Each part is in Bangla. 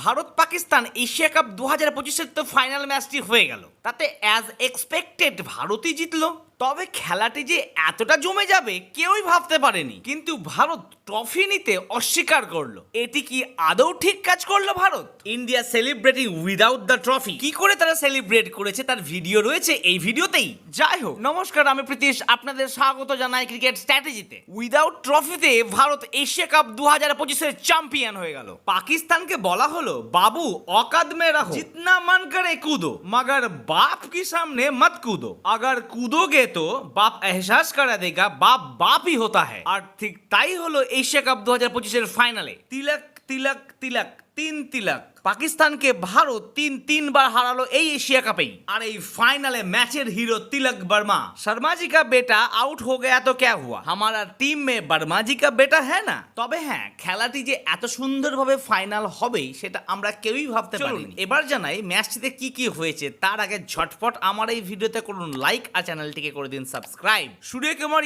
ভারত পাকিস্তান এশিয়া কাপ দু হাজার পঁচিশের তো ফাইনাল ম্যাচটি হয়ে গেল। তাতে অ্যাজ এক্সপেক্টেড ভারতই জিতলো। তবে খেলাটি যে এতটা জমে যাবে কেউই ভাবতে পারেনি। কিন্তু ভারত ট্রফি নিতে অস্বীকার করল। এটি কি আদৌ ঠিক কাজ করল Bharat? India celebrating without the trophy কি করে তারা সেলিব্রেট করেছে তার ভিডিও রয়েছে এই ভিডিওতেই যাই হোক, নমস্কার, আমি প্রীতিশ, আপনাদের স্বাগত জানাই ক্রিকেট স্ট্র্যাটেজিতে উইদাউট ট্রফিতে ভারত এশিয়া কাপ দু হাজার পঁচিশের চ্যাম্পিয়ন হয়ে গেল। পাকিস্তানকে বলা হলো বাবু औकात में रहो जितना मन करे कूदो मगर बाप के सामने मत कूदो अगर कूदोगे तो बाप एहसास करा देगा बाप बाप ही होता है আর ঠিক তাই হলো এশিয়া কাপ দু হাজার পঁচিশের ফাইনালে তিলক তিলক তিলক তিন তিলক পাকিস্তানকে ভারত তিন তিনবার হারালো এই এশিয়া কাপেই। আর এই ফাইনালে ম্যাচের হিরো তিলক বর্মা। শর্মাজিকা কা বেটা আউট হো গেয়া তো ক্যা হুয়া? হামারা টিম মে বর্মা কা বেটা হ্যাঁ না? তবে হ্যাঁ খেলাটি যে এত সুন্দরভাবে ফাইনাল হবেই সেটা আমরা কেউই ভাবতে পারিনি। এবার জানাই ম্যাচটিতে কি কি হয়েছে তার আগে ঝটপট আমার এই ভিডিওতে করুন লাইক আর চ্যানেলটিকে করে দিন সাবস্ক্রাইব সূর্য কুমার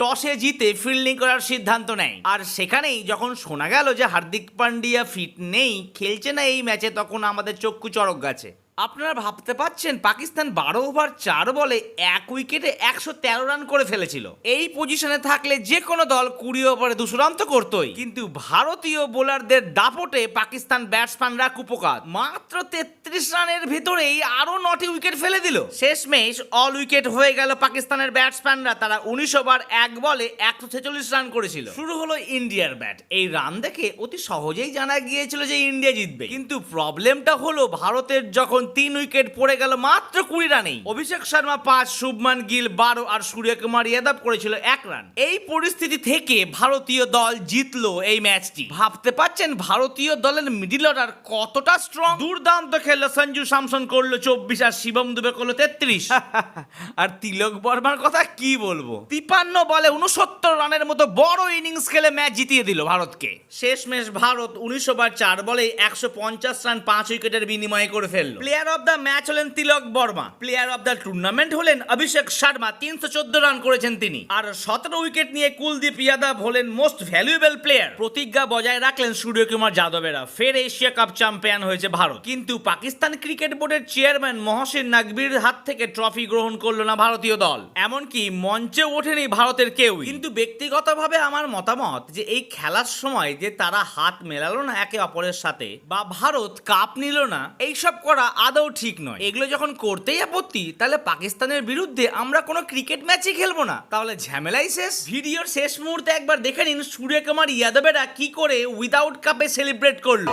টসে জিতে ফিল্ডিং করার সিদ্ধান্ত নেয়। আর সেখানেই যখন শোনা গেল যে হার্দিক পান্ডিয়া ফিট নেই খেলছে না এই ম্যাচে তখন আমাদের চক্ষু চড়ক গেছে। আপনারা ভাবতে পাচ্ছেন পাকিস্তান বারো ওভার চার বলে এক উইকেটে একশো তেরো রান করে ফেলেছিল। এই পজিশনে থাকলে যে কোনো দল কুড়ি ওভারে দুশো রান তো করতোই। কিন্তু ভারতীয় বোলারদের দাপটে পাকিস্তান ব্যাটসম্যানরা কুপকাত মাত্র তেত্রিশ রানের ভেতরেই আরও নটি উইকেট ফেলে দিল। শেষ ম্যাচ অল উইকেট হয়ে গেল পাকিস্তানের ব্যাটসম্যানরা। তারা উনিশ ওভার এক বলে একশো ছেচল্লিশ রান করেছিল। শুরু হলো ইন্ডিয়ার ব্যাট। এই রান দেখে অতি সহজেই জানা গিয়েছিল যে ইন্ডিয়া জিতবে। কিন্তু প্রবলেমটা হলো ভারতের যখন তিন উইকেট পড়ে গেল মাত্র কুড়ি রানেই। অভিষেক শর্মা পাঁচ, শুভমান গিল বারো আর সূর্যকুমার যাদব করেছিল এক রান। এই পরিস্থিতি থেকে ভারতীয় দল জিতলো এই ম্যাচটি। ভাবতে পাচ্ছেন ভারতীয় দলের মিডিল অর্ডার কতটা স্ট্রং দুর্দান্ত খেললো সঞ্জু স্যামসন, করল চব্বিশ আর শিবম দুবে করল তেত্রিশ। আর তিলক বর্মার কথা কি বলব? তিপান্ন বলে উনসত্তর রানের মতো বড় ইনিংস খেলে ম্যাচ জিতিয়ে দিল ভারতকে। শেষ ম্যাচ ভারত উনিশ ওভার চার বলে একশো পঞ্চাশ রান পাঁচ উইকেটের বিনিময়ে করে ফেলল। প্লেয়ার অফ দ্য ম্যাচ হলেন Tilak Varma. Player of the tournament হলেন অভিষেক শর্মা। তিনশো চোদ্দ রান করেছেন তিনি। আর সতেরো উইকেট নিয়ে কুলদীপ যাদব হলেন মোস্ট ভ্যালুয়েবল প্লেয়ার প্রতিজ্ঞা বজায় রাখলেন সূর্যকুমার যাদবেরা। ফের এশিয়া কাপ চ্যাম্পিয়ন হয়েছে ভারত। কিন্তু পাকিস্তান ক্রিকেট বোর্ডের চেয়ারম্যান মহসিন নাকবির হাত থেকে ট্রফি গ্রহণ করল না ভারতীয় দল। এমনকি মঞ্চে ওঠেনি ভারতের কেউ কিন্তু ব্যক্তিগতভাবে আমার মতামত যে এই খেলার সময় যে তারা হাত মেলালো না একে অপরের সাথে বা ভারত কাপ নিল না, এইসব করা আদৌ ঠিক নয়। এগুলো যখন করতেই আপত্তি, তাহলে পাকিস্তানের বিরুদ্ধে আমরা কোনো ক্রিকেট ম্যাচই খেলব না। তাহলে ঝামেলাই শেষ? ভিডিওর শেষ মুহূর্তে একবার দেখে নিন সূর্যকুমার ইয়াদবেরা কি করে উইদাউট কাপে সেলিব্রেট করল।